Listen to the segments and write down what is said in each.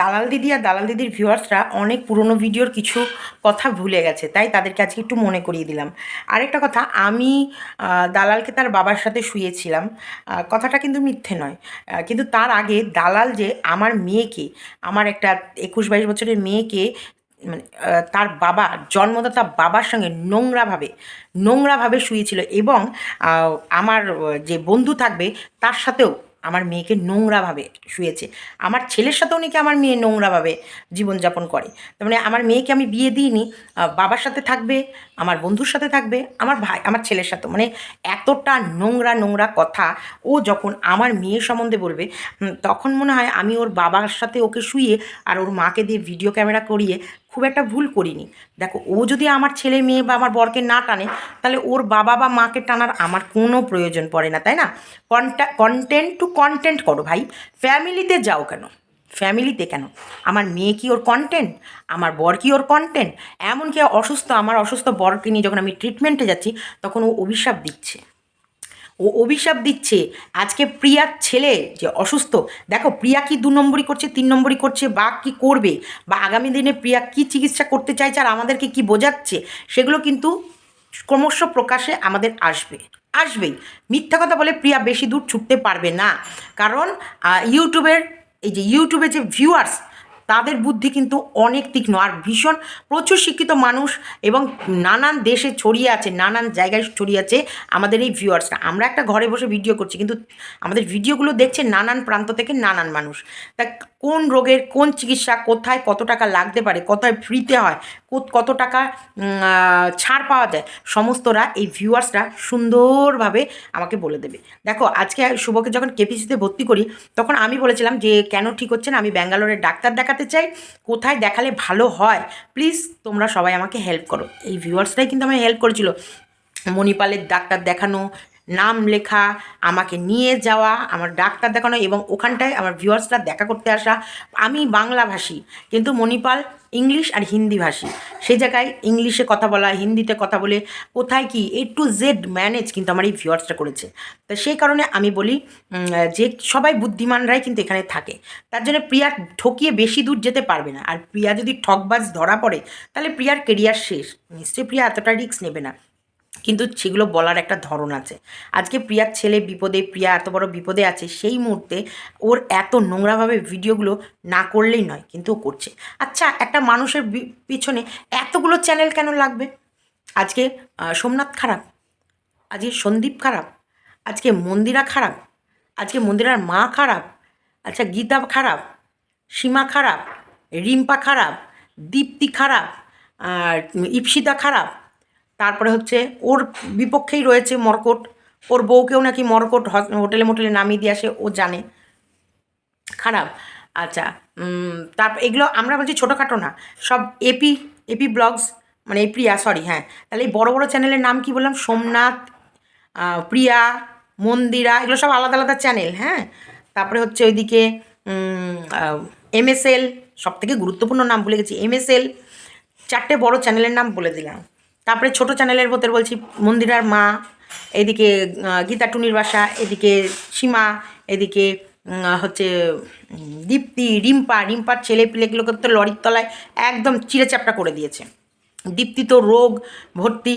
দালাল দিদি আর দালাল দিদির ভিউয়ার্সরা অনেক পুরনো ভিডিওর কিছু কথা ভুলে গেছে, তাই তাদেরকে আজকে একটু মনে করিয়ে দিলাম। আরেকটা কথা, আমি দালালকে তার বাবার সাথে শুয়েছিলাম কথাটা কিন্তু মিথ্যে নয় কিন্তু তার আগে দালাল যে আমার মেয়েকে, আমার একটা একুশ বাইশ বছরের মেয়েকে মানে তার বাবা, জন্মদাতা বাবার সঙ্গে নোংরাভাবে নোংরাভাবে শুয়েছিল এবং আমার যে বন্ধু থাকবে, তার সাথেও আমার মেয়েকে নোংরাভাবে শুয়েছে। আমার ছেলের সাথেও নাকি আমার মেয়ে নোংরাভাবে জীবনযাপন করে। তার মানে আমার মেয়েকে আমি বিয়ে দিইনি বাবার সাথে থাকবে আমার বন্ধুর সাথে থাকবে, আমার ভাই, আমার ছেলের সাথে। মানে এতটা নোংরা নোংরা কথা। ও যখন আমার মেয়ের সম্বন্ধে বলবে তখন মনে হয় আমি ওর বাবার সাথে ওকে শুয়ে আর ওর মাকে দিয়ে ভিডিও ক্যামেরা করিয়ে খুব একটা ভুল করিনি। দেখো, ও যদি আমার ছেলে মেয়ে বা আমার বরকে না টানে, তাহলে ওর বাবা বা মাকে টানার আমার কোনো প্রয়োজন পড়ে না, তাই না? কন্টা কন্টেন্ট টু কন্টেন্ট করো ভাই। ফ্যামিলিতে যাও কেন? ফ্যামিলিতে কেন? আমার মেয়ে কি ওর কন্টেন্ট আমার বর কি ওর কন্টেন্ট এমনকি অসুস্থ, আমার অসুস্থ বরকে নিয়ে যখন আমি ট্রিটমেন্টে যাচ্ছি, তখন ও অভিশাপ দিচ্ছে। ও অভিশাপ দিচ্ছে, আজকে প্রিয়ার ছেলে যে অসুস্থ, দেখো প্রিয়া কি দু নম্বরই করছে, তিন নম্বরই করছে, বা কি করবে, বা আগামী দিনে প্রিয়া কি চিকিৎসা করতে চাইছে আর আমাদেরকে কি বোঝাচ্ছে, সেগুলো কিন্তু ক্রমশ প্রকাশে আমাদের আসবে। আসবেই। মিথ্যা কথা বলে প্রিয়া বেশি দূর ছুটতে পারবে না। কারণ ইউটিউবের এই যে ইউটিউবে যে ভিউয়ার্স তাদের বুদ্ধি কিন্তু অনেক তীক্ষ্ণ। আর ভীষণ প্রচুর শিক্ষিত মানুষ এবং নানান দেশে ছড়িয়ে আছে, নানান জায়গায় ছড়িয়ে আছে আমাদের এই ভিউয়ার্সরা আমরা একটা ঘরে বসে ভিডিও করছি, কিন্তু আমাদের ভিডিওগুলো দেখছে নানান প্রান্ত থেকে নানান মানুষ। তা কোন রোগের কোন চিকিৎসা কোথায় কত টাকা লাগতে পারে কোথায় ফ্রিতে হয় কত- কত টাকা ছাড় পাওয়া যায়, সমস্তরা এই ভিউয়ার্সরা সুন্দরভাবে আমাকে বলে দেবে। দেখো, আজকে শুভকে যখন কেপিসিতে ভর্তি করি, তখন আমি বলেছিলাম যে, কেন ঠিক হচ্ছে না? আমি ব্যাঙ্গালোরের ডাক্তার দেখাতে চাই, কোথায় দেখালে ভালো হয়? প্লিজ তোমরা সবাই আমাকে হেল্প করো। এই ভিউয়ার্সরাই কিন্তু আমায় হেল্প করেছিল। মণিপালের ডাক্তার দেখানো নাম লেখা, আমাকে নিয়ে যাওয়া, আমার ডাক্তার দেখানো এবং ওখানটায় আমার ভিউয়ার্সরা দেখা করতে আসা। আমি বাংলাভাষী, কিন্তু মণিপাল ইংলিশ আর হিন্দি ভাষী সেই জায়গায় ইংলিশে কথা বলা, হিন্দিতে কথা বলে কোথায় কি এ টু জেড ম্যানেজ কিন্তু আমার এই ভিউয়ার্সটা করেছে। তো সেই কারণে আমি বলি যে সবাই বুদ্ধিমানরাই কিন্তু এখানে থাকে। তার জন্য প্রিয়া ঠকিয়ে বেশি দূর যেতে পারবে না। আর প্রিয়া যদি ঠকবাজ ধরা পড়ে, তাহলে প্রিয়ার কেরিয়ার শেষ। নিশ্চয়ই প্রিয়া এতটা রিস্ক নেবে না। কিন্তু সেগুলো বলার একটা ধরন আছে। আজকে প্রিয়ার ছেলে বিপদে, প্রিয়া এত বড় বিপদে আছে, সেই মুহূর্তে ওর এত নোংরাভাবে ভিডিওগুলো না করলেই নয়, কিন্তু ও করছে। আচ্ছা একটা মানুষের পিছনে এতগুলো চ্যানেল কেন লাগবে? আজকে সোমনাথ খারাপ, আজকে সন্দীপ খারাপ, আজকে মন্দিরা খারাপ, আজকে মন্দিরার মা খারাপ আচ্ছা গীতা খারাপ, সীমা খারাপ, রিম্পা খারাপ, দীপ্তি খারাপ, আর ইপসিতা খারাপ তারপরে হচ্ছে ওর বিপক্ষেই রয়েছে মর্কট। ওর বউকেও নাকি মর্কট হোটেলে মোটেলে নামিয়ে দিয়ে আসে, ও জানে। খারাপ। আচ্ছা তারপর এগুলো আমরা বলছি ছোটোখাটো না, সব এপি এপি ব্লগস মানে প্রিয়া সরি হ্যাঁ। তাহলে এই বড়ো বড়ো চ্যানেলের নাম কি বললাম? সোমনাথ প্রিয়া, মন্দিরা, এগুলো সব আলাদা আলাদা চ্যানেল হ্যাঁ। তারপরে হচ্ছে ওইদিকে এমএসএল সব থেকে গুরুত্বপূর্ণ নাম ভুলে গেছি এমএসএল চারটে বড় চ্যানেলের নাম বলে দিলাম। তারপরে ছোট চ্যানেলের ভেতর বলছি মন্দিরার মা, এদিকে গীতা টুনির বাসা, এদিকে সীমা, এদিকে হচ্ছে দীপ্তি, রিম্পা, রিম্পার ছেলে পিলেগুলোকে তো লরির তলায় একদম চিড়ে চ্যাপটা করে দিয়েছে। দীপ্তি তো রোগ, ভর্তি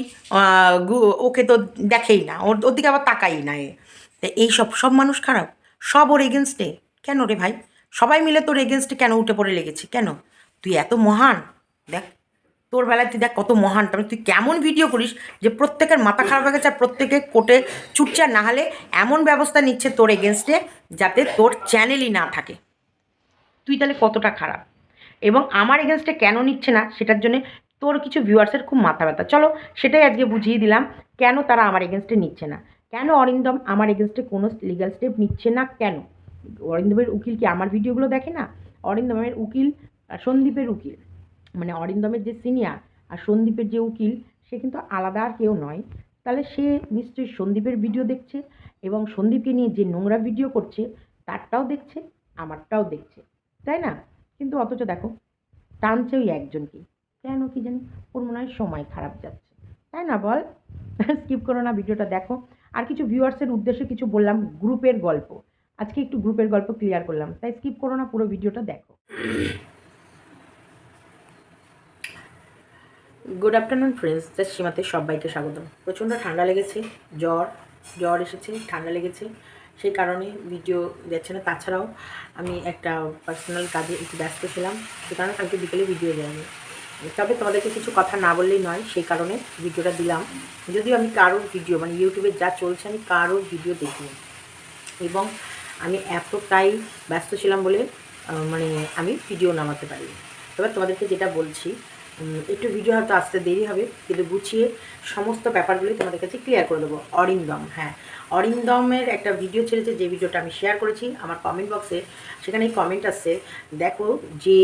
ওকে তো দেখেই না, ওর ওর দিকে আবার তাকাই না এ। এই সব সব মানুষ খারাপ, সব ওর এগেনস্টে কেন রে ভাই? সবাই মিলে তোর এগেনস্টে কেন উঠে পড়ে লেগেছে? কেন? তুই এত মহান, দেখ। তোর বেলায় তুই দেখ কত মহান। তুই কেমন ভিডিও করিস যে প্রত্যেকের মাথা খারাপ হয়ে গেছে আর প্রত্যেকে কোর্টে ছুটছে না হলে এমন ব্যবস্থা নিচ্ছে তোর এগেনস্টে যাতে তোর চ্যানেলই না থাকে। তুই তাহলে কতটা খারাপ? এবং আমার এগেনস্টে কেন নিচ্ছে না? সেটার জন্য তোর কিছু ভিউয়ার্সের খুব মাথা ব্যথা। চলো সেটাই আজকে বুঝিয়ে দিলাম কেন তারা আমার এগেনস্টে নিচ্ছে না। কেন অরিন্দম আমার এগেনস্টে কোনো লিগাল স্টেপ নিচ্ছে না কেন? অরিন্দমের উকিল কি আমার ভিডিওগুলো দেখে না? অরিন্দমের উকিল সন্দীপের উকিল। মানে অরিন্দমের যে সিনিয়র আর সন্দীপের যে উকিল, সে কিন্তু আলাদা আর কেউ নয়। তাহলে সে নিশ্চয়ই সন্দীপের ভিডিও দেখছে এবং সন্দীপকে নিয়ে যে নোংরা ভিডিও করছে, তারটাও দেখছে, আমারটাও দেখছে। তাই না? কিন্তু অথচ দেখো, টানছে ওই একজনকে। কেন কি জানি? ওর মনে হয় সময় খারাপ যাচ্ছে। তাই না বল? স্কিপ করো না ভিডিওটা দেখো। আর কিছু ভিউয়ার্সের উদ্দেশ্যে কিছু বললাম গ্রুপের গল্প। আজকে একটু গ্রুপের গল্প ক্লিয়ার করলাম। তাই স্কিপ করো না, পুরো ভিডিওটা দেখো। গুড আফটারনুন ফ্রেন্ডস জাস্ট সীমাতে সবাইকে স্বাগতম। প্রচণ্ড ঠান্ডা লেগেছে, জ্বর জ্বর এসেছে, ঠান্ডা লেগেছে। সেই কারণে ভিডিও যাচ্ছে না। তাছাড়াও আমি একটা পার্সোনাল কাজে একটু ব্যস্ত ছিলাম। সে কারণে কালকে বিকেলে ভিডিও যায়নি তবে তোমাদেরকে কিছু কথা না বললেই নয়, সেই কারণে ভিডিওটা দিলাম। যদিও আমি কারোর ভিডিও মানে ইউটিউবে যা চলছে, আমি কারোর ভিডিও দেখিনি। এবং আমি এতটাই ব্যস্ত ছিলাম বলে মানে আমি ভিডিও নামাতে পারি তবে তোমাদেরকে যেটা বলছি একটু ভিডিও হয়তো আসতে দেরি হবে, কিন্তু গুছিয়ে সমস্ত ব্যাপারগুলি তোমাদের কাছে ক্লিয়ার করে দেবো। অরিন্দম হ্যাঁ। অরিন্দমের একটা ভিডিও ছেড়েছে, যে ভিডিওটা আমি শেয়ার করেছি, আমার কমেন্ট বক্সে সেখানে কমেন্ট আসছে, দেখো যে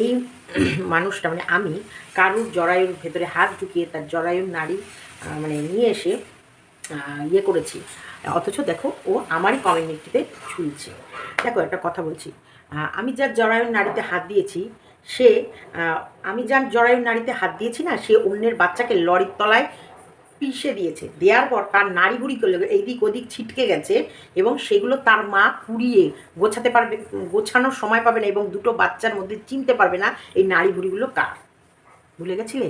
এই মানুষটা মানে আমি, কারুর জরায়ুর ভেতরে হাত ঢুকিয়ে তার জরায়ুর নারী মানে নিয়ে এসে ইয়ে করেছি। অথচ দেখো, ও আমারই কমিউনিটিতে ঝুলছে। দেখো একটা কথা বলছি আমি যার জরায়ুর নারীতে হাত দিয়েছি সে আমি যার জরায়ুর নারীতে হাত দিয়েছি না, সে অন্যের বাচ্চাকে লরির তলায় পিষে দিয়েছে। দেওয়ার পর তার নাড়ি গুড়িগুলো এইদিক ওদিক ছিটকে গেছে এবং সেগুলো তার মা কুড়িয়ে গোছাতে পারবে, গোছানোর সময় পাবে না এবং দুটো বাচ্চার মধ্যে চিনতে পারবে না এই নাড়ি ভুড়িগুলো কার। ভুলে গেছিলে?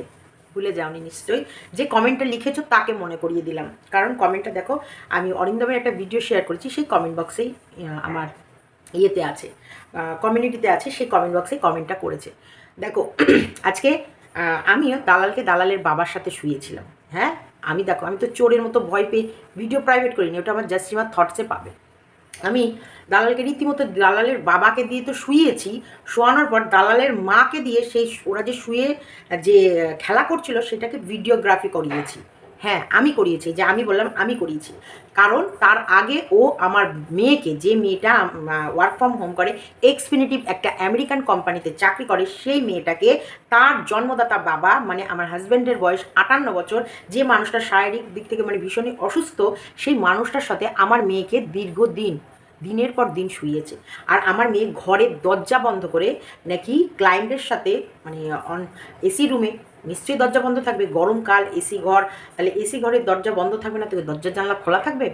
ভুলে যাওনি নিশ্চয়ই। যে কমেন্টটা লিখেছো তাকে মনে করিয়ে দিলাম। কারণ কমেন্টটা দেখো, আমি অরিন্দমের একটা ভিডিও শেয়ার করেছি, সেই কমেন্ট বক্সেই আমার ইয়েতে আছে কমিউনিটিতে আছে সেই কমেন্ট বক্সে কমেন্টটা করেছে। দেখো, আজকে আমিও দালালকে দালালের বাবার সাথে শুয়েছিলাম হ্যাঁ? আমি দেখো, আমি তো চোরের মতো ভয় পেয়ে ভিডিও প্রাইভেট করিনি, ওটা আমার জাস্টিমার থটসে পাবে। আমি দালালকে রীতিমতো দালালের বাবাকে দিয়ে তো শুয়েছি, শোয়ানোর পর দালালের মাকে দিয়ে সেই ওরা যে শুয়ে, যে খেলা করছিল, সেটাকে ভিডিওগ্রাফি করিয়েছি। হ্যাঁ আমি করিয়েছি, যে আমি বললাম আমি করিয়েছি। কারণ তার আগে ও আমার মেয়েকে, যে মেয়েটা ওয়ার্ক ফ্রম হোম করে এক্সপিনিটিভ একটা আমেরিকান কোম্পানিতে চাকরি করে, সেই মেয়েটাকে তার জন্মদাতা বাবা মানে আমার হাজব্যান্ডের বয়স আটান্ন বছর, যে মানুষটা শারীরিক দিক থেকে মানে ভীষণই অসুস্থ, সেই মানুষটার সাথে আমার মেয়েকে দীর্ঘদিন, দিনের পর দিন শুয়েছে আর আমার মেয়ে ঘরের দরজা বন্ধ করে নাকি ক্লায়েন্টের সাথে মানে অন এসি রুমে নিশ্চয়ই দরজা বন্ধ থাকবে গরমকাল এসি ঘর, তাহলে এসি ঘরের দরজা বন্ধ থাকবে না তো দরজা জানলা খোলা থাকবে?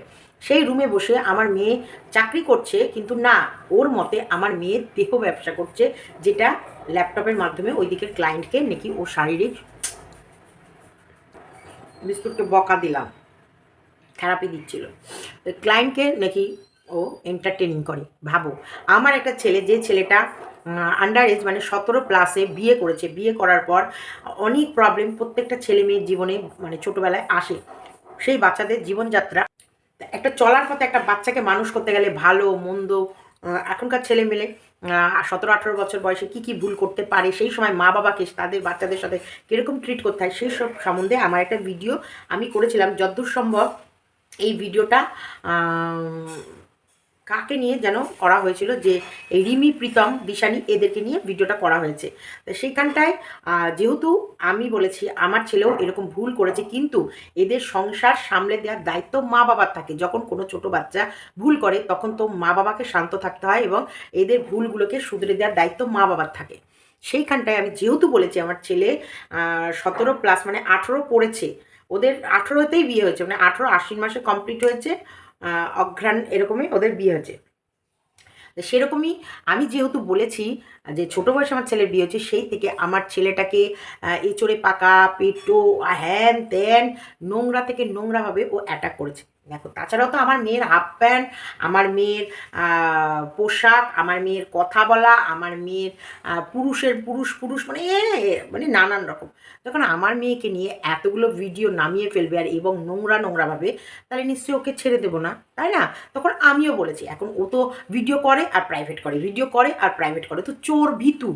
সেই রুমে বসে আমার মেয়ে চাকরি করছে, কিন্তু না, ওর মতে আমার মেয়ের দেহ ব্যবসা করছে, যেটা ল্যাপটপের মাধ্যমে ওই দিকের ক্লায়েন্টকে নাকি ও শারীরিক বিস্কুটকে বকা দিলাম থেরাপি দিচ্ছিল। ক্লায়েন্টকে নাকি ও এন্টারটেনিং করে, ভাবো। আমার একটা ছেলে, যে ছেলেটা আন্ডার এজ মানে সতেরো প্লাসে বিয়ে করেছে, বিয়ে করার পর অনেক প্রবলেম প্রত্যেকটা ছেলে মেয়ের জীবনে মানে ছোটোবেলায় আসে। সেই বাচ্চাদের জীবনযাত্রা, একটা চলার পথে একটা বাচ্চাকে মানুষ করতে গেলে ভালো, মন্দ এখনকার ছেলে মেলে সতেরো, আঠেরো বছর বয়সে কী কী ভুল করতে পারে, সেই সময় মা বাবাকে তাদের বাচ্চাদের সাথে কীরকম ট্রিট করতে হয়, সেই সব সম্বন্ধে আমার একটা ভিডিও আমি করেছিলাম। যতদূর সম্ভব এই ভিডিওটা কাকে নিয়ে যেন করা হয়েছিল যে এই রিমি, প্রীতম, দিশানি এদেরকে নিয়ে ভিডিওটা করা হয়েছে। সেইখানটায় যেহেতু আমি বলেছি, আমার ছেলেও এরকম ভুল করেছে, কিন্তু এদের সংসার সামলে দেওয়ার দায়িত্ব মা বাবার থাকে। যখন কোনো ছোট বাচ্চা ভুল করে, তখন তো মা বাবাকে শান্ত থাকতে হয় এবং এদের ভুলগুলোকে শুধরে দেওয়ার দায়িত্ব মা বাবার থাকে। সেইখানটায় আমি যেহেতু বলেছি, আমার ছেলে সতেরো প্লাস মানে আঠেরো পড়েছে। ওদের আঠেরোতেই বিয়ে হয়েছে মানে আঠেরো আশ্বিন মাসে কমপ্লিট হয়েছে। অঘ্রাণ এরকমই ওদের বিয়ে হয়েছে। সেরকমই আমি যেহেতু বলেছি যে ছোটো বয়সে আমার ছেলের বিয়ে হচ্ছে সেই থেকে আমার ছেলেটাকে এঁচড়ে পাকা, পেটো, হ্যান ত্যান নোংরা থেকে নোংরাভাবে ও অ্যাটাক করেছে। দেখো তাছাড়াও তো আমার মেয়ের হাফ প্যান্ট আমার মেয়ের পোশাক আমার মেয়ের কথা বলা আমার মেয়ের পুরুষের পুরুষ পুরুষ মানে এ, মানে নানান রকম। যখন আমার মেয়েকে নিয়ে এতগুলো ভিডিও নামিয়ে ফেলবে আর এবং নোংরা নোংরাভাবে তাহলে নিশ্চয়ই ওকে ছেড়ে দেবো না তাই না? তখন আমিও বলেছি এখন ও তো ভিডিও করে আর প্রাইভেট করে ভিডিও করে আর প্রাইভেট করে তো চোর ভীতু।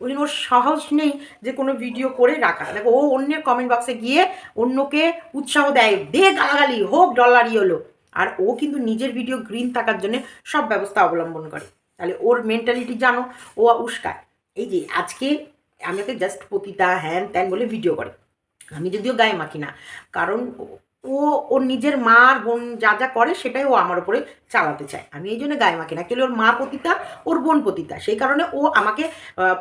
ওই জন্য ওর সাহস নেই যে কোনো ভিডিও করে রাখা। দেখো, ও অন্যের কমেন্ট বক্সে গিয়ে অন্যকে উৎসাহ দেয়, দে গালাগালি, হোক ডলারই হলো। আর ও কিন্তু নিজের ভিডিও গ্রিন থাকার জন্য সব ব্যবস্থা অবলম্বন করে। তাহলে ওর মেন্টালিটি জানো, ও উস্কায়। এই যে আজকে আমাকে জাস্ট পতিতা, হ্যান ত্যান বলে ভিডিও করে। আমি যদিও গায়ে মাখি না, কারণ ও- ওর নিজের মার বোন যা যা করে সেটাই ও আমার উপরে চালাতে চায়। আমি এই জন্য গায়ে মাখি না। অ্যাকচুয়ালি ওর মা পতিতা, ওর বোন পতিতা। সেই কারণে ও আমাকে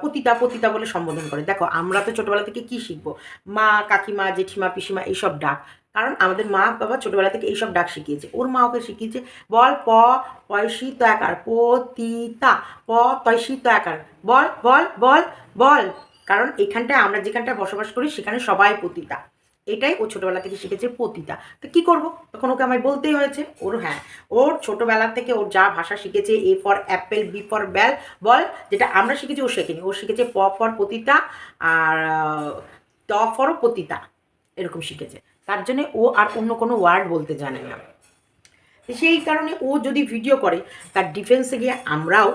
পতিতা পতিতা বলে সম্বোধন করে। দেখো, আমরা তো ছোটোবেলা থেকে কী শিখব? মা, কাকিমা, জেঠিমা, পিসিমা, এইসব ডাক। কারণ আমাদের মা, বাবা ছোটোবেলা থেকে এইসব ডাক শিখিয়েছে। ওর মা ওকে শিখিয়েছে, বল প পয়সি তো একার পতিতা। প তয়সি তো একার বল বল বল বল। কারণ এখানটায় আমরা যেখানটায় বসবাস করি, সেখানে সবাই পতিতা। এটাই ও ছোটোবেলা থেকে শিখেছে পতিতা তো কী করব? তখন ওকে আমায় বলতেই হয়েছে। ওর হ্যাঁ ওর ছোটোবেলা থেকে ওর যা ভাষা শিখেছে A for apple B for ball ball, যেটা আমরা শিখেছি ও শেখেনি। ও শিখেছে প ফর পতিতা আর, ত ফর পতিতা, এরকম শিখেছে। তার জন্যে ও আর অন্য কোনো ওয়ার্ড বলতে জানে না। সেই কারণে ও যদি ভিডিও করে, তার ডিফেন্সে গিয়ে আমরাও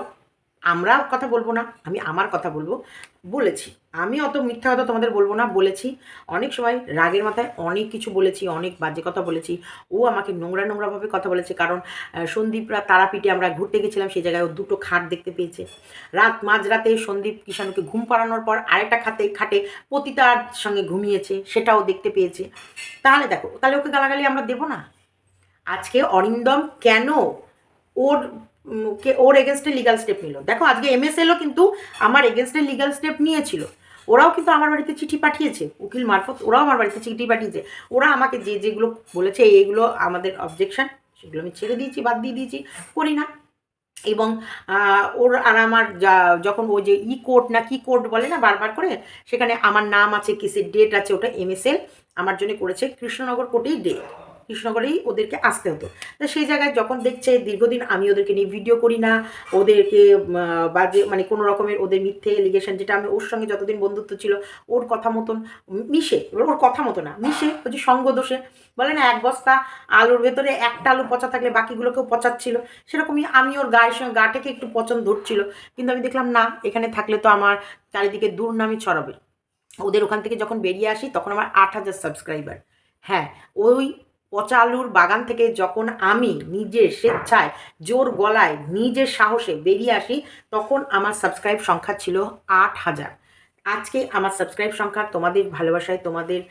আমরাও কথা বলব না, আমি আমার কথা বলব। বলেছি। আমি অত মিথ্যা কথা তোমাদের বলব না, বলেছি। অনেক সময় রাগের মাথায় অনেক কিছু বলেছি, অনেক বাজে কথা বলেছি। ও আমাকে নোংরা নোংরাভাবে কথা বলেছে, কারণ সন্দীপরা তারাপীঠে আমরা ঘুরতে গেছিলাম, সেই জায়গায় ও দুটো খাট দেখতে পেয়েছে। রাত মাঝরাতে সন্দীপ কিষাণুকে ঘুম পাড়ানোর পর আরেকটা খাতে, খাটে পতিতার সঙ্গে ঘুমিয়েছে, সেটাও দেখতে পেয়েছে। তাহলে দেখো, তাহলে ওকে গালাগালি আমরা দেবো না? আজকে অরিন্দম কেন ওর কে, ওর এগেনস্টে লিগাল স্টেপ নিল। দেখো, আজকে এমএসএলও কিন্তু আমার এগেনস্টে লিগাল স্টেপ নিয়েছিল। ওরাও কিন্তু আমার বাড়িতে চিঠি পাঠিয়েছে, উকিল মারফত, ওরাও আমার বাড়িতে চিঠি পাঠিয়েছে। ওরা আমাকে যে যেগুলো বলেছে, এইগুলো আমাদের অবজেকশন সেগুলো আমি ছেড়ে দিয়েছি, বাদ দিয়ে দিয়েছি, করি না। এবং ওর আর আমার যা- যখন ও যে ই কোর্ট না কি কোর্ট বলে না, বারবার করে, সেখানে আমার নাম আছে কেসের ডেট আছে, ওটা এমএসএল আমার জন্য করেছে কৃষ্ণনগর কোর্টেই ডেট কৃষ্ণনগরেই ওদেরকে আসতে হতো। তো সেই জায়গায় যখন দেখছে দীর্ঘদিন আমি ওদেরকে নিয়ে ভিডিও করি না, ওদেরকে বাজে মানে কোনো রকমের ওদের মিথ্যে এলিগেশন যেটা আমি ওর সঙ্গে যতদিন বন্ধুত্ব ছিল, ওর কথা মতন মিশে, এবার ওর কথা মতো না, মিশে ওই যে সঙ্গ দোষে। বলে না, এক বস্তা আলুর ভেতরে একটা আলু পচা থাকলে বাকিগুলোকেও পচাচ্ছিল। সেরকমই আমি ওর গায়ের সঙ্গে গাটাকে একটু পচন ধরছিল। কিন্তু আমি দেখলাম, না, এখানে থাকলে তো আমার চারিদিকে দুর্নামই ছড়াবে। ওদের ওখান থেকে যখন বেরিয়ে আসি, তখন আমার আট হাজার সাবস্ক্রাইবার হ্যাঁ ওই পচা আলুর বাগান থেকে যখন আমি নিজের স্বেচ্ছায় জোর গলায় নিজের সাহসে বেরিয়ে আসি, তখন আমার সাবস্ক্রাইব সংখ্যা ছিল আট হাজার। আজকে আমার সাবস্ক্রাইব সংখ্যা তোমাদের ভালোবাসায়, তোমাদের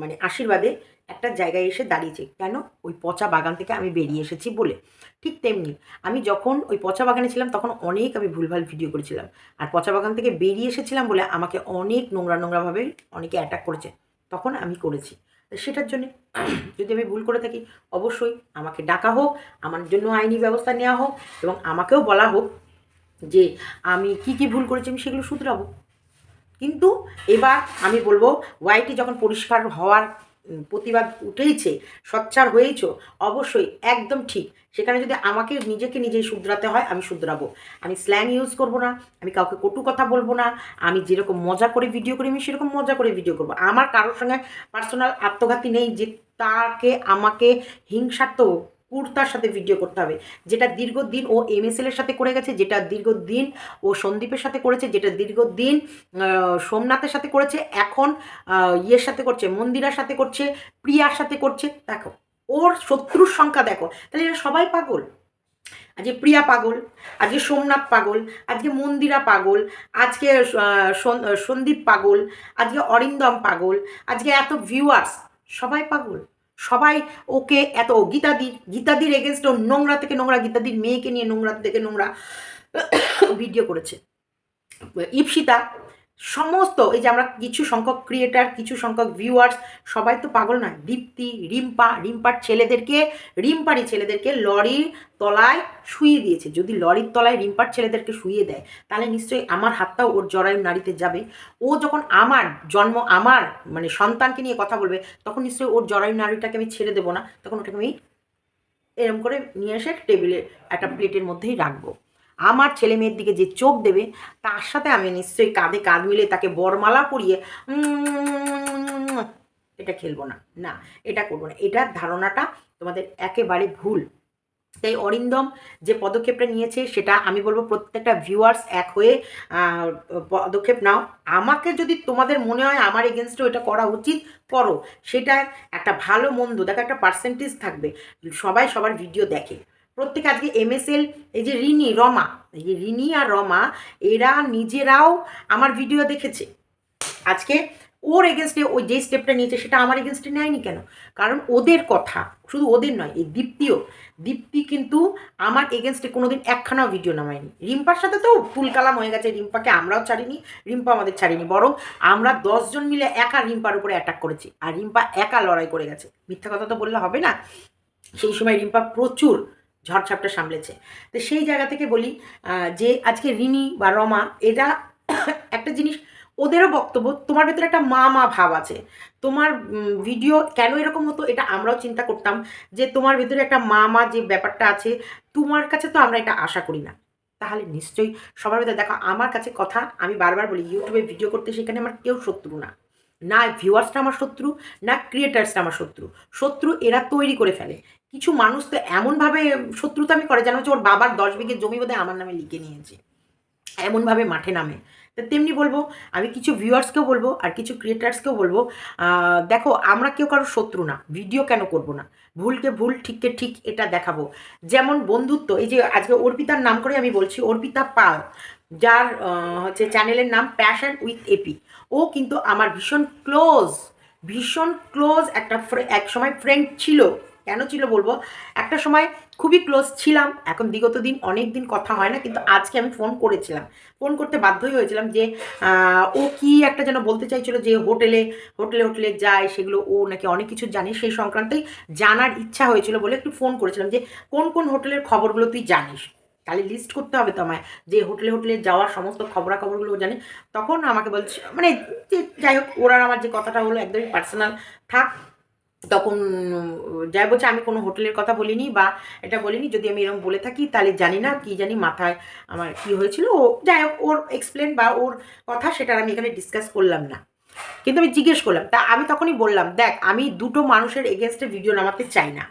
মানে আশীর্বাদে একটা জায়গায় এসে দাঁড়িয়েছে। কেন? ওই পচা বাগান থেকে আমি বেরিয়ে এসেছি বলে। ঠিক তেমনি আমি যখন ওই পচা বাগানে ছিলাম, তখন অনেক আমি ভুলভাল ভিডিও করেছিলাম। আর পচা বাগান থেকে বেরিয়ে এসেছিলাম বলে আমাকে অনেক নোংরা নোংরাভাবে অনেকে অ্যাটাক করেছে। তখন আমি করেছি। সেটার জন্য যদি আমি ভুল করে থাকি, অবশ্যই আমাকে ডাকা হোক, আমার জন্য আইনি ব্যবস্থা নেওয়া হোক এবং আমাকেও বলা হোক যে আমি কি কি ভুল করেছি, আমি সেগুলো শুধরাবো। কিন্তু এবার আমি বলব ওয়াইটি যখন পরিষ্কার হওয়ার প্রতিবাদ উঠেইছে সচ্ছার হয়েছ অবশ্যই, একদম ঠিক। সেখানে যদি আমাকে নিজেকে নিজেই শুধরাতে হয়, আমি শুধরাবো। আমি স্ল্যাং ইউজ করব না, আমি কাউকে কটু কথা বলব না, আমি যেরকম মজা করে ভিডিও করি, আমি সেরকম মজা করে ভিডিও করব। আমার কারোর সঙ্গে পার্সোনাল আত্মঘাতী নেই যে তাকে, আমাকে হিংসাত্মক কুর্তার সাথে ভিডিও করতে হবে। যেটা দীর্ঘদিন ও এমএসএল এর সাথে করে গেছে, যেটা দীর্ঘদিন ও সন্দীপের সাথে করেছে, যেটা দীর্ঘদিন সোমনাথের সাথে করেছে, এখন ইয়ের সাথে করছে, মন্দিরার সাথে করছে, প্রিয়ার সাথে করছে। দেখো, ওর শত্রুর সংখ্যা দেখো। তাহলে এরা সবাই পাগল। আজকে প্রিয়া পাগল, আজকে সোমনাথ পাগল, আজকে মন্দিরা পাগল, আজকে সন্দীপ পাগল, আজকে অরিন্দম পাগল, আজকে এত ভিউয়ার্স সবাই পাগল। সবাই ওকে এত গীতাদির গীতাদির এগেনস্ট নোংরা থেকে নোংরা গীতাদির মেয়েকে নিয়ে নোংরা থেকে নোংরা ভিডিও করেছে। ইপসিতা সমস্ত, এই যে আমরা কিছু সংখ্যক ক্রিয়েটার কিছু সংখ্যক ভিউয়ার্স সবাই তো পাগল নয়। দীপ্তি, রিম্পা, রিম্পার ছেলেদেরকে রিম্পারি ছেলেদেরকে লরির তলায় শুইয়ে দিয়েছে। যদি লরির তলায় রিম্পার ছেলেদেরকে শুয়ে দেয়, তাহলে নিশ্চয়ই আমার হাতটাও ওর জরায়ু নারীতে যাবে। ও যখন আমার জন্ম, আমার মানে সন্তানকে নিয়ে কথা বলবে, তখন নিশ্চয়ই ওর জরায়ু নারীটাকে আমি ছেড়ে দেবো না। তখন ওটাকে আমি এরম করে নিয়ে এসে টেবিলে একটা প্লেটের মধ্যেই রাখব। আমার ছেলে মেয়ের দিকে যে চোখ দেবে, তার সাথে আমি নিশ্চয়ই কাঁধে কাঁধ মিলে তাকে বরমালা পরিয়ে এটা খেলব না। না, এটা করব না। এটার ধারণাটা তোমাদের একেবারে ভুল। তাই অরিন্দম যে পদক্ষেপটা নিয়েছে, সেটা আমি বলব প্রত্যেকটা ভিউয়ার্স এক হয়ে পদক্ষেপ নাও। আমাকে যদি তোমাদের মনে হয় আমার এগেনস্টে এটা করা উচিত, করো। সেটা একটা ভালো মন্দ, দেখো একটা পার্সেন্টেজ থাকবে। সবাই সবার ভিডিও দেখে। প্রত্যেকে আজকে এমএসএল এই যে রিনি, রমা, এই যে রিনি আর রমা, এরা নিজেরাও আমার ভিডিও দেখেছে। আজকে ওর এগেনস্টে ওই যে স্টেপটা নিয়েছে, সেটা আমার এগেনস্টে নেয়নি কেন? কারণ ওদের কথা, শুধু ওদের নয়, এই দীপ্তিও। দীপ্তি কিন্তু আমার এগেনস্টে কোনোদিন একখানাও ভিডিও নামায়নি। রিম্পার সাথে তো তুলকালাম হয়ে গেছে, রিম্পাকে আমরাও ছাড়িনি, রিম্পা আমাদের ছাড়িনি, বরং আমরা দশজন মিলে একা রিম্পার উপরে অ্যাটাক করেছি, আর রিম্পা একা লড়াই করে গেছে। মিথ্যা কথা তো বললে হবে না। সেই সময় রিম্পা প্রচুর ঝড়ঝাপটা সামলেছে। তো সেই জায়গা থেকে বলি যে আজকে রিনি বা রমা এটা একটা জিনিস, ওদেরও বক্তব্য, তোমার ভেতরে একটা মা মা ভাব আছে। তোমার ভিডিও কেন এরকম হতো এটা আমরাও চিন্তা করতাম যে তোমার ভেতরে একটা মা মা যে ব্যাপারটা আছে, তোমার কাছে তো আমরা এটা আশা করি না। তাহলে নিশ্চয়ই সবার ভেতরে দেখো, আমার কাছে কথা, আমি বারবার বলি ইউটিউবে ভিডিও করতে সেখানে আমার কেউ শত্রু না। না ভিউয়ার্সটা আমার শত্রু, না ক্রিয়েটার্সটা আমার শত্রু। শত্রু এরা তৈরি করে ফেলে। কিছু মানুষ তো এমনভাবে শত্রুতা আমি করে, যেন হচ্ছে ওর বাবার দশ বিঘে জমি বোধহয় আমার নামে লিখে নিয়েছে। এমনভাবে মাঠে নামে। তো তেমনি বলব, আমি কিছু ভিউয়ার্সকেও বলব আর কিছু ক্রিয়েটার্সকেও বলব দেখো, আমরা কেউ কারও শত্রু না ভিডিও কেন করব না? ভুলকে ভুল, ঠিককে ঠিক এটা দেখাবো। যেমন বন্ধুত্ব, এই যে আজকে অর্পিতার নাম করে আমি বলছি, অর্পিতা পাল, যার হচ্ছে চ্যানেলের নাম প্যাশন উইথ এপি ও কিন্তু আমার ভীষণ ক্লোজ ভীষণ ক্লোজ একটা এক সময় ফ্রেন্ড ছিল। কেন ছিল বলব? একটা সময় খুবই ক্লোজ ছিলাম। এখন বিগত দিন অনেক দিন কথা হয় না, কিন্তু আজকে আমি ফোন করেছিলাম। ফোন করতে বাধ্যই হয়েছিলাম যে ও কি একটা যেন বলতে চাইছিল যে, হোটেলে হোটেলে হোটেলে যায়, সেগুলো ও নাকি অনেক কিছু জানে, সেই সংক্রান্তেই জানার ইচ্ছা হয়েছিল বলে একটু ফোন করেছিলাম যে, কোন কোন হোটেলের খবরগুলো তুই জানিস? তাহলে লিস্ট করতে হবে তো আমায় যে, হোটেলে হোটেলে যাওয়ার সমস্ত খবরাখবরগুলো জানে। তখন আমাকে বলছে মানে যাই হোক, ওরা আমার যে কথাটা হলো একদমই পার্সোনাল থাক। তখন যাই বলছে, আমি কোনো হোটেলের কথা বলিনি বা এটা বলিনি, যদি আমি এরকম বলে থাকি, তাহলে জানি না কি জানি মাথায় আমার কি হয়েছিল। ও, যাই হোক, ওর এক্সপ্লেন বা ওর কথা সেটা আমি এখানে ডিসকাস করলাম না। কিন্তু আমি জিজ্ঞেস করলাম, তা আমি তখনই বললাম, দেখ, আমি দুটো মানুষের এগেনস্টে ভিডিও নামাতে চাই না।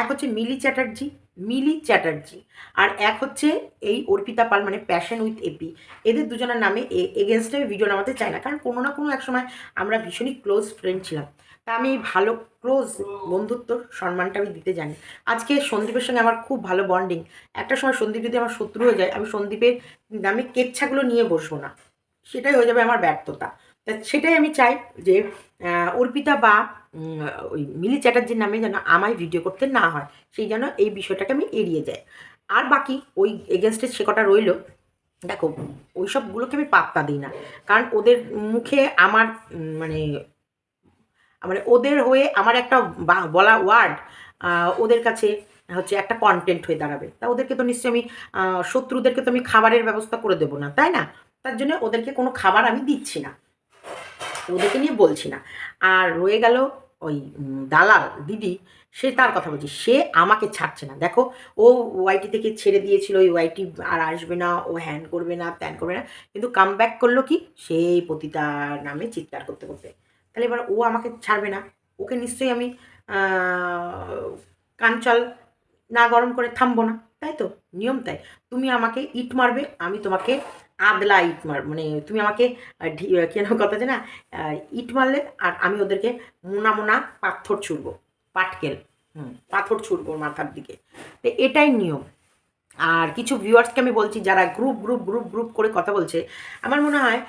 এক হচ্ছে মিলি চ্যাটার্জি মিলি চ্যাটার্জি, আর এক হচ্ছে এই অর্পিতা পাল মানে প্যাশন উইথ এপি এদের দুজনের নামে এগেনস্টে ভিডিও নামাতে চাই না। কারণ কোনো না কোনো এক সময় আমরা ভীষণই ক্লোজ ফ্রেন্ড ছিলাম। তা আমি ভালো ক্লোজ বন্ধুত্ব সম্মানটা আমি দিতে জানি। আজকে সন্দীপের সঙ্গে আমার খুব ভালো বন্ডিং একটা সময় সন্দীপ যদি আমার শত্রু হয়ে যায়, আমি সন্দীপের নামে কেচ্ছাগুলো নিয়ে বসবো না। সেটাই হয়ে যাবে আমার ব্যর্থতা। তা সেটাই আমি চাই যে অর্পিতা বা ওই মিলি চ্যাটার্জির নামে যেন আমায় ভিডিও করতে না হয়। সেই যেন এই বিষয়টাকে আমি এড়িয়ে যাই। আর বাকি ওই এগেনস্টের সে কটা রইল, দেখো ওই সবগুলোকে আমি পাত্তা দিই না। কারণ ওদের মুখে আমার মানে মানে ওদের হয়ে আমার একটা বলা ওয়ার্ড ওদের কাছে হচ্ছে একটা কন্টেন্ট হয়ে দাঁড়াবে। তা ওদেরকে তো নিশ্চয়ই আমি শত্রুদেরকে তো আমি খাবারের ব্যবস্থা করে দেবো না, তাই না? তার জন্য ওদেরকে কোনো খাবার আমি দিচ্ছি না। ওদেরকে নিয়ে বলছি না। আর রয়ে গেল ওই দালাল দিদি, সে তার কথা বলছি, সে আমাকে ছাড়ছে না। দেখো, ও ওয়াইটি থেকে ছেড়ে দিয়েছিল, ওই ওয়াইটি আর আসবে না, ও হ্যান্ড করবে না ত্যান করবে না। কিন্তু কাম ব্যাক করল কি? সেই পতিতার নামে চিৎকার করতে করতে। তাহলে এবার ও আমাকে ছাড়বে না। ওকে নিশ্চয়ই আমি কাঞ্চল না গরম করে থামবো না। তাই তো? নিয়ম তাই। তুমি আমাকে ইট মারবে, আমি তোমাকে আদলা ইট মার মানে তুমি আমাকে কেন কথা যে না ইট মারলে আর আমি ওদেরকে মোনা মোনা পাথর ছুড়বো, পাটকেল, হুম, পাথর ছুড়বো মাথার দিকে। তো এটাই নিয়ম। আর কিছু ভিউয়ার্সকে আমি বলছি যারা গ্রুপ গ্রুপ গ্রুপ গ্রুপ করে কথা বলছে, আমার মনে হয়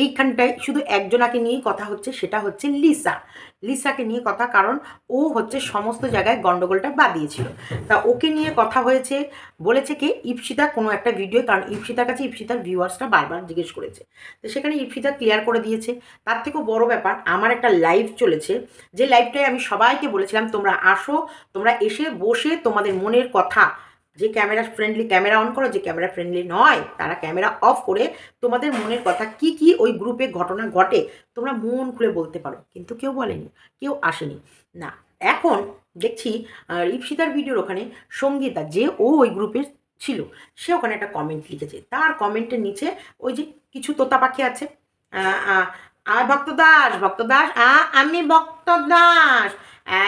এইখানটায় শুধু একজনাকে নিয়েই কথা হচ্ছে, সেটা হচ্ছে লিসা। লিসাকে নিয়ে কথা, কারণ ও হচ্ছে সমস্ত জায়গায় গন্ডগোলটা বাদিয়েছিল তা ওকে নিয়ে কথা হয়েছে, বলেছে কি, ইপসিতা কোনো একটা ভিডিও কারণ ইপসিতার কাছে ইপসিতার ভিউয়ার্সরা বারবার জিজ্ঞেস করেছে। তো সেখানে ইপসিতা ক্লিয়ার করে দিয়েছে। তার থেকেও বড় ব্যাপার, আমার একটা লাইভ চলেছে, যে লাইভটায় আমি সবাইকে বলেছিলাম, তোমরা আসো, তোমরা এসে বসে তোমাদের মনের কথা যে ক্যামেরা ফ্রেন্ডলি ক্যামেরা অন করো, যে ক্যামেরা ফ্রেন্ডলি নয়, তারা ক্যামেরা অফ করে তোমাদের মনের কথা কি কি ওই গ্রুপে ঘটনা ঘটে, তোমরা মন খুলে বলতে পারো। কিন্তু কেউ বলেনি, কেউ আসেনি। না, এখন দেখছি ইপসিতার ভিডিওর ওখানে সঙ্গীতা, যে ও ওই গ্রুপের ছিল, সে ওখানে একটা কমেন্ট লিখেছে। তার কমেন্টের নিচে ওই যে কিছু তোতা পাখি আছে, আ ভক্ত দাস ভক্ত দাস আমি ভক্ত দাস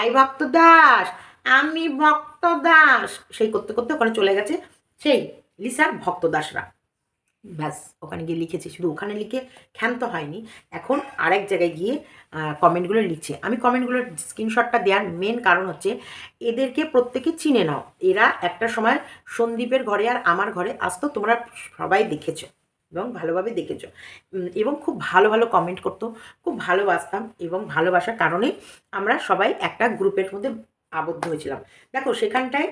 এই ভক্ত দাস, আমি ভক্ত দাস সেই করতে করতে ওখানে চলে গেছে সেই লিসার ভক্ত দাসরা ব্যাস, ওখানে গিয়ে লিখেছে, শুধু ওখানে লিখে ক্ষান্ত হয়নি। এখন আরেক জায়গায় গিয়ে কমেন্টগুলো লিখছে। আমি কমেন্টগুলোর স্ক্রিনশটটা দেওয়ার মেন কারণ হচ্ছে, এদেরকে প্রত্যেকে চিনে নাও। এরা একটা সময় সন্দীপের ঘরে আর আমার ঘরে আসতো, তোমরা সবাই দেখেছ এবং ভালোভাবে দেখেছ। এবং খুব ভালো ভালো কমেন্ট করতো, খুব ভালোবাসতাম এবং ভালোবাসার কারণে আমরা সবাই একটা গ্রুপের মধ্যে আবদ্ধ হয়েছিলাম। দেখো, সেখানটায়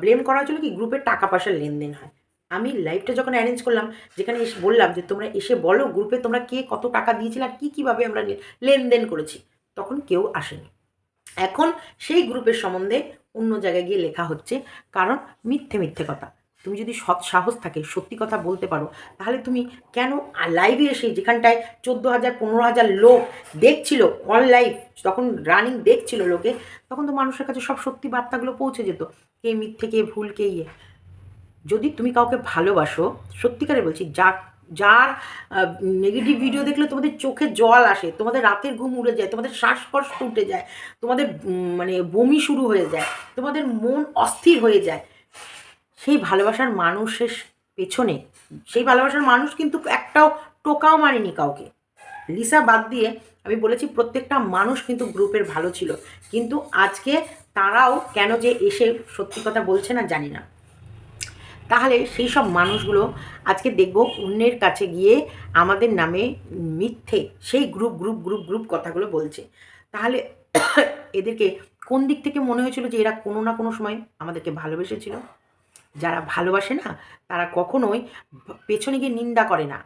ব্লেম করা হয়েছিল কি গ্রুপের টাকা পয়সার লেনদেন হয়। আমি লাইভটা যখন অ্যারেঞ্জ করলাম, যেখানে এসে বললাম যে, তোমরা এসে বলো গ্রুপে তোমরা কে কত টাকা দিয়েছিলে আর কী কীভাবে আমরা লেনদেন করেছি। তখন কেউ আসেনি। এখন সেই গ্রুপের সম্বন্ধে অন্য জায়গায় গিয়ে লেখা হচ্ছে, কারণ মিথ্যে মিথ্যে কথা। তুমি যদি সৎ সাহস থাকে, সত্যি কথা বলতে পারো, তাহলে তুমি কেন লাইভে এসে যেখানটায় চোদ্দ হাজার পনেরো হাজার লোক দেখছিল অন লাইভ তখন রানিং দেখছিল লোকে, তখন তো মানুষের কাছে সব সত্যি বার্তাগুলো পৌঁছে যেত। কে মিথ্যে, কে ভুল, কে ইয়ে। যদি তুমি কাউকে ভালোবাসো, সত্যিকারে বলছি যা যার নেগেটিভ ভিডিও দেখলে তোমাদের চোখে জল আসে, তোমাদের রাতের ঘুম উড়ে যায়, তোমাদের শ্বাসকষ্ট উঠে যায়, তোমাদের মানে বমি শুরু হয়ে যায়, তোমাদের মন অস্থির হয়ে যায় সেই ভালোবাসার মানুষের পেছনে, সেই ভালোবাসার মানুষ কিন্তু একটাও টোকাও মারেনি কাউকে। লিসা বাদ দিয়ে আমি বলেছি প্রত্যেকটা মানুষ কিন্তু গ্রুপের ভালো ছিল। কিন্তু আজকে তারাও কেন যে এসে সত্যি কথা বলছে না জানি না। তাহলে সেই সব মানুষগুলো আজকে দেখব অন্যের কাছে গিয়ে আমাদের নামে মিথ্যে সেই গ্রুপ গ্রুপ গ্রুপ গ্রুপ কথাগুলো বলছে। তাহলে এদেরকে কোন দিক থেকে মনে হয়েছিল যে এরা কোনো না কোনো সময় আমাদেরকে ভালোবেসেছিল? যারা ভালোবাসে না, তারা কখনোই পেছনে গিয়ে নিন্দা করে না।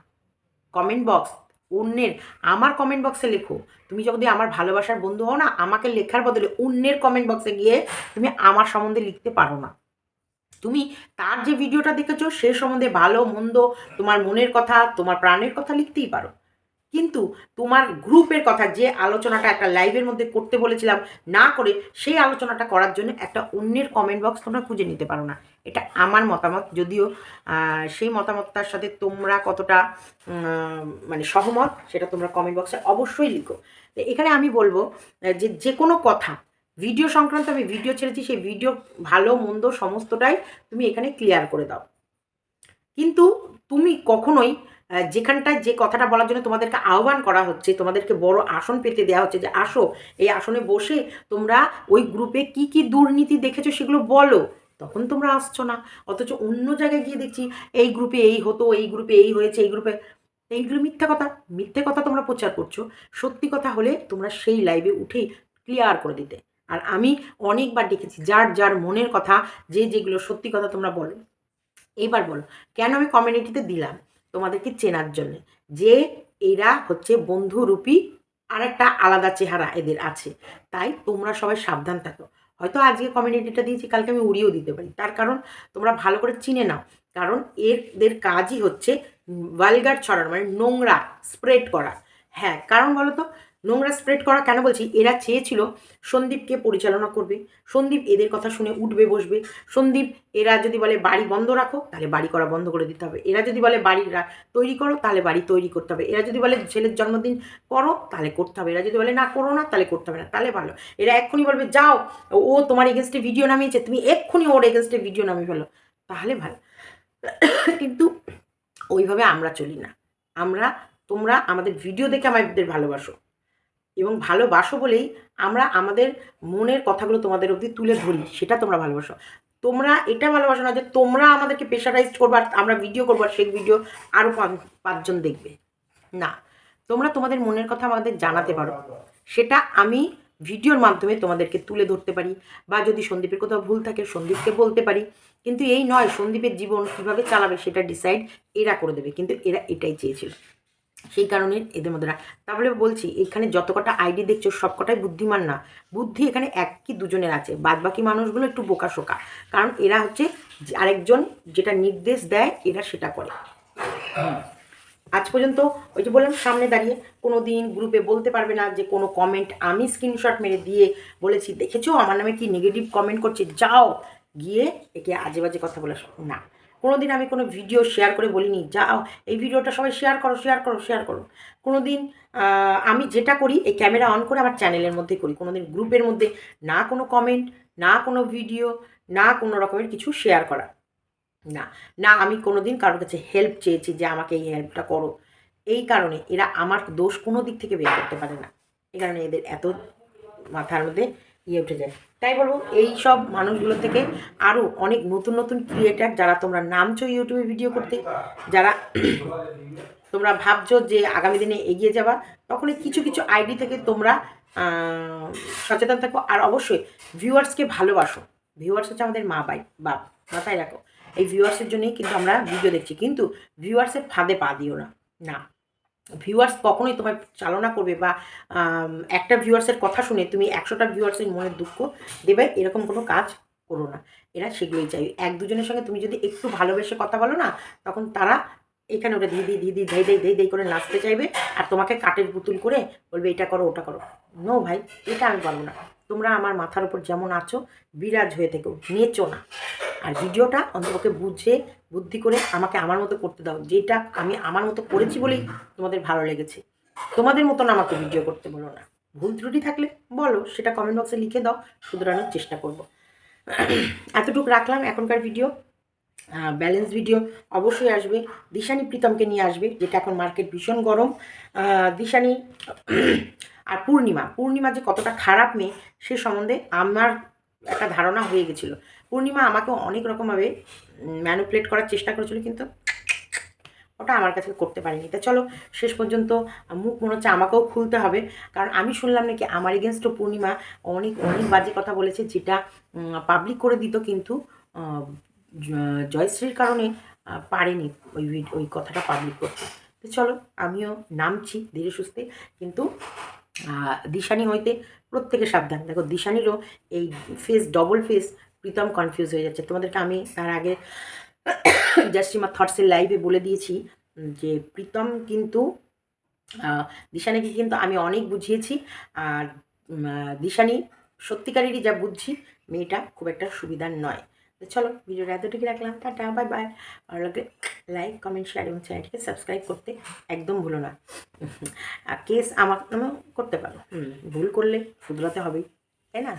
কমেন্ট বক্স অন্যের, আমার কমেন্ট বক্সে লেখো। তুমি যদি আমার ভালোবাসার বন্ধু হও না, আমাকে লেখার বদলে অন্যের কমেন্ট বক্সে গিয়ে তুমি আমার সম্বন্ধে লিখতে পারো না। তুমি তার যে ভিডিওটা দেখেছ, সে সম্বন্ধে ভালো, মন্দ, তোমার মনের কথা, তোমার প্রাণের কথা লিখতেই পারো। কিন্তু তোমার গ্রুপের কথা যে আলোচনাটা একটা লাইভের মধ্যে করতে বলেছিলাম, না করে সেই আলোচনাটা করার জন্য একটা অন্যের কমেন্ট বক্স তোমরা খুঁজে নিতে পারো না। এটা আমার মতামত, যদিও সেই মতামতটার সাথে তোমরা কতটা মানে সহমত, সেটা তোমরা কমেন্ট বক্সে অবশ্যই লিখো। তো এখানে আমি বলব যে যে কোনো কথা ভিডিও সংক্রান্ত আমি ভিডিও ছেড়েছি, সেই ভিডিও ভালো, মন্দ সমস্তটাই তুমি এখানে ক্লিয়ার করে দাও। কিন্তু তুমি কখনোই যেখানটায় যে কথাটা বলার জন্য তোমাদেরকে আহ্বান করা হচ্ছে, তোমাদেরকে বড় আসন পেতে দেওয়া হচ্ছে যে আসো, এই আসনে বসে তোমরা ওই গ্রুপে কি কি দুর্নীতি দেখেছ সেগুলো বলো। তখন তোমরা আসছো না। অথচ অন্য জায়গায় গিয়ে দেখছি, এই গ্রুপে এই হতো, এই গ্রুপে এই হয়েছে, এই গ্রুপে এইগুলো মিথ্যা কথা। মিথ্যে কথা তোমরা প্রচার করছ। সত্যি কথা হলে তোমরা সেই লাইভে উঠেই ক্লিয়ার করে দিতে। আর আমি অনেকবার দেখেছি, যার যার মনের কথা, যে যেগুলো সত্যি কথা তোমরা বলো। এবার বলো, কেন আমি কমিউনিটিতে দিলাম? তোমাদেরকে চেনার জন্য যে এরা হচ্ছে বন্ধুরূপী আর একটা আলাদা চেহারা এদের আছে। তাই তোমরা সবাই সাবধান থাকো। হয়তো আজকে কমিউনিটিটা দিয়েছি, কালকে আমি উড়িয়েও দিতে পারি। তার কারণ তোমরা ভালো করে চিনে নাও। কারণ এদের কাজই হচ্ছে ভালগার ছড়ানো মানে নোংরা স্প্রেড করা। হ্যাঁ কারণ বলো তো নোংরা স্প্রেড করা কেন বলছি? এরা চেয়েছিল সন্দীপকে পরিচালনা করবে। সন্দীপ এদের কথা শুনে উঠবে, বসবে। সন্দীপ, এরা যদি বলে বাড়ি বন্ধ রাখো, তাহলে বাড়ি করা বন্ধ করে দিতে হবে। এরা যদি বলে বাড়ি তৈরি করো, তাহলে বাড়ি তৈরি করতে হবে। এরা যদি বলে ছেলের জন্মদিন করো, তাহলে করতে হবে। এরা যদি বলে না করো না, তাহলে করতে হবে না। তাহলে ভালো। এরা এক্ষুনি বলবে, যাও, ও তোমার এগেনস্টে ভিডিও নামিয়েছে, তুমি এক্ষুনি ওর এগেনস্টে ভিডিও নামিয়ে ফেলো। তাহলে ভালো। কিন্তু ওইভাবে আমরা চলি না। আমরা, তোমরা আমাদের ভিডিও দেখে আমাদের ভালোবাসো। এবং ভালোবাসো বলেই আমরা আমাদের মনের কথাগুলো তোমাদের অবধি তুলে ধরি সেটা তোমরা ভালোবাসো। তোমরা এটা ভালোবাসো না যে তোমরা আমাদেরকে প্রেশারাইজ করব আর আমরা ভিডিও করব আর সেই ভিডিও আরও পাঁচজন দেখবে। না তোমরা তোমাদের মনের কথা আমাদের জানাতে পারো। সেটা আমি ভিডিওর মাধ্যমে তোমাদেরকে তুলে ধরতে পারি বা যদি সন্দীপের কোথাও ভুল থাকে সন্দীপকে বলতে পারি। কিন্তু এই নয় সন্দীপের জীবন কীভাবে চালাবে সেটা ডিসাইড এরা করে দেবে কিন্তু এরা এটাই চেয়েছিল। সেই কারণে এদের মধ্যে না। তাহলে বলছি, এখানে যত কটা আইডি দেখছ সব কটাই বুদ্ধিমান না। বুদ্ধি এখানে এক কি দুজনের আছে। বাদ বাকি মানুষগুলো একটু বোকা শোকা। কারণ এরা হচ্ছে আরেকজন যেটা নির্দেশ দেয়, এরা সেটা করে। আজ পর্যন্ত ওই যে বললাম, সামনে দাঁড়িয়ে কোনো দিন গ্রুপে বলতে পারবে না যে কোনো কমেন্ট আমি স্ক্রিনশট মেরে দিয়ে বলেছি, দেখেছ? আমার নামে কি নেগেটিভ কমেন্ট করছে? যাও। গিয়ে একে আজে বাজে কথা বলে। না। কোনো দিন আমি কোনো ভিডিও শেয়ার করে বলিনি, যাও, এই ভিডিওটা সবাই শেয়ার করো শেয়ার করো শেয়ার করো। কোনো দিন আমি যেটা করি, এই ক্যামেরা অন করে আমার চ্যানেলের মধ্যে করি। কোনো দিন গ্রুপের মধ্যে না কোনো কমেন্ট না কোনো ভিডিও না কোনো রকমের কিছু শেয়ার করা। না না, আমি কোনো দিন কারোর কাছে হেল্প চেয়েছি যে আমাকে এই হেল্পটা করো। এই কারণে এরা আমার দোষ কোনো দিক থেকে বের করতে পারে না। এই কারণে এদের এত মাথার মধ্যে ইয়ে উঠে যায়। তাই বলব, এই সব মানুষগুলো থেকে আরও অনেক নতুন নতুন ক্রিয়েটার যারা তোমরা নামছো ইউটিউবে ভিডিও করতে, যারা তোমরা ভাবছ যে আগামী দিনে এগিয়ে যাবা, তখনই কিছু কিছু আইডি থেকে তোমরা সচেতন থাকো। আর অবশ্যই ভিউয়ার্সকে ভালোবাসো। ভিউয়ার্স হচ্ছে আমাদের মা বাই, বাপ, মাথায় রাখো। এই ভিউয়ার্সের জন্যই কিন্তু আমরা ভিডিও দেখছি। কিন্তু ভিউয়ার্সের ফাঁদে পা দিও না। না। ভিউয়ার্স কখনোই তোমার চালনা করবে বা একটা ভিউয়ার্সের কথা শুনে তুমি একশোটা ভিউয়ার্সের মনের দুঃখ দেবে, এরকম কোনো কাজ করো না। এরা সেগুলোই চাই। এক দুজনের সঙ্গে তুমি যদি একটু ভালোবেসে কথা বলো না, তখন তারা এখানে ওটা দিদি দিদি ধেই ধেই ধেই ধেই করে নাচতে চাইবে আর তোমাকে কাঠের পুতুল করে বলবে, এটা করো, ওটা করো। নো ভাই, এটা আমি পারব না। তোমরা আমার মাথার উপর যেমন আছো, বিরাজ হয়ে থেকেও নেচো না। আর ভিডিওটা অন্তপক্ষে বুঝে বুদ্ধি করে আমাকে আমার মতো করতে দাও। যেটা আমি আমার মতো করেছি বলেই তোমাদের ভালো লেগেছে। তোমাদের মতন আমাকে ভিডিও করতে বলো না। ভুল ত্রুটি থাকলে বলো, সেটা কমেন্ট বক্সে লিখে দাও, শুধরানোর চেষ্টা করব। এতটুকু রাখলাম এখনকার ভিডিও ব্যালেন্স ভিডিও অবশ্যই আসবে। দিশানি প্রীতমকে নিয়ে আসবে, যেটা এখন মার্কেট ভীষণ গরম। দিশানি আর পূর্ণিমা। পূর্ণিমা যে কতটা খারাপ মেয়ে, সে সম্বন্ধে আমার একটা ধারণা হয়ে গেছিল। পূর্ণিমা আমাকে অনেক রকমভাবে ম্যানুপুলেট করার চেষ্টা করেছিল কিন্তু ওটা আমার কাছে করতে পারিনি। তা চলো, শেষ পর্যন্ত মুখ মনে হচ্ছে আমাকেও খুলতে হবে। কারণ আমি শুনলাম নাকি আমার এগেনস্টও পূর্ণিমা অনেক অনেক বাজে কথা বলেছে, যেটা পাবলিক করে দিত কিন্তু জয়শ্রীর কারণে পারেনি ওই ওই কথাটা পাবলিক করতে। তো চলো, আমিও নামছি ধীরে সুস্থে। কিন্তু দিশানি হইতে প্রত্যেকে সাবধান। দেখো, দিশানিরও এই face double face Pritam confuse হয়ে যাচ্ছে। তোমাদেরকে আমি তার আগে জাস্টিমা থটসের লাইভে বলে দিয়েছি যে প্রীতম কিন্তু দিশানিকে কিন্তু আমি অনেক বুঝিয়েছি। আর দিশানি সত্যিকারেরই যা বুঝছি, মেয়েটা খুব একটা সুবিধার নয়। তো চলো, ভিডিওটা এতটুকু রাখলাম। টাটা বাই বাই ভালো লাগলে লাইক কমেন্ট শেয়ার এবং চ্যানেলটিকে সাবস্ক্রাইব করতে একদম ভুলো না। আর কেস আমার করতে পারো। ভুল করলে শুধরাতে হবেই, তাই না?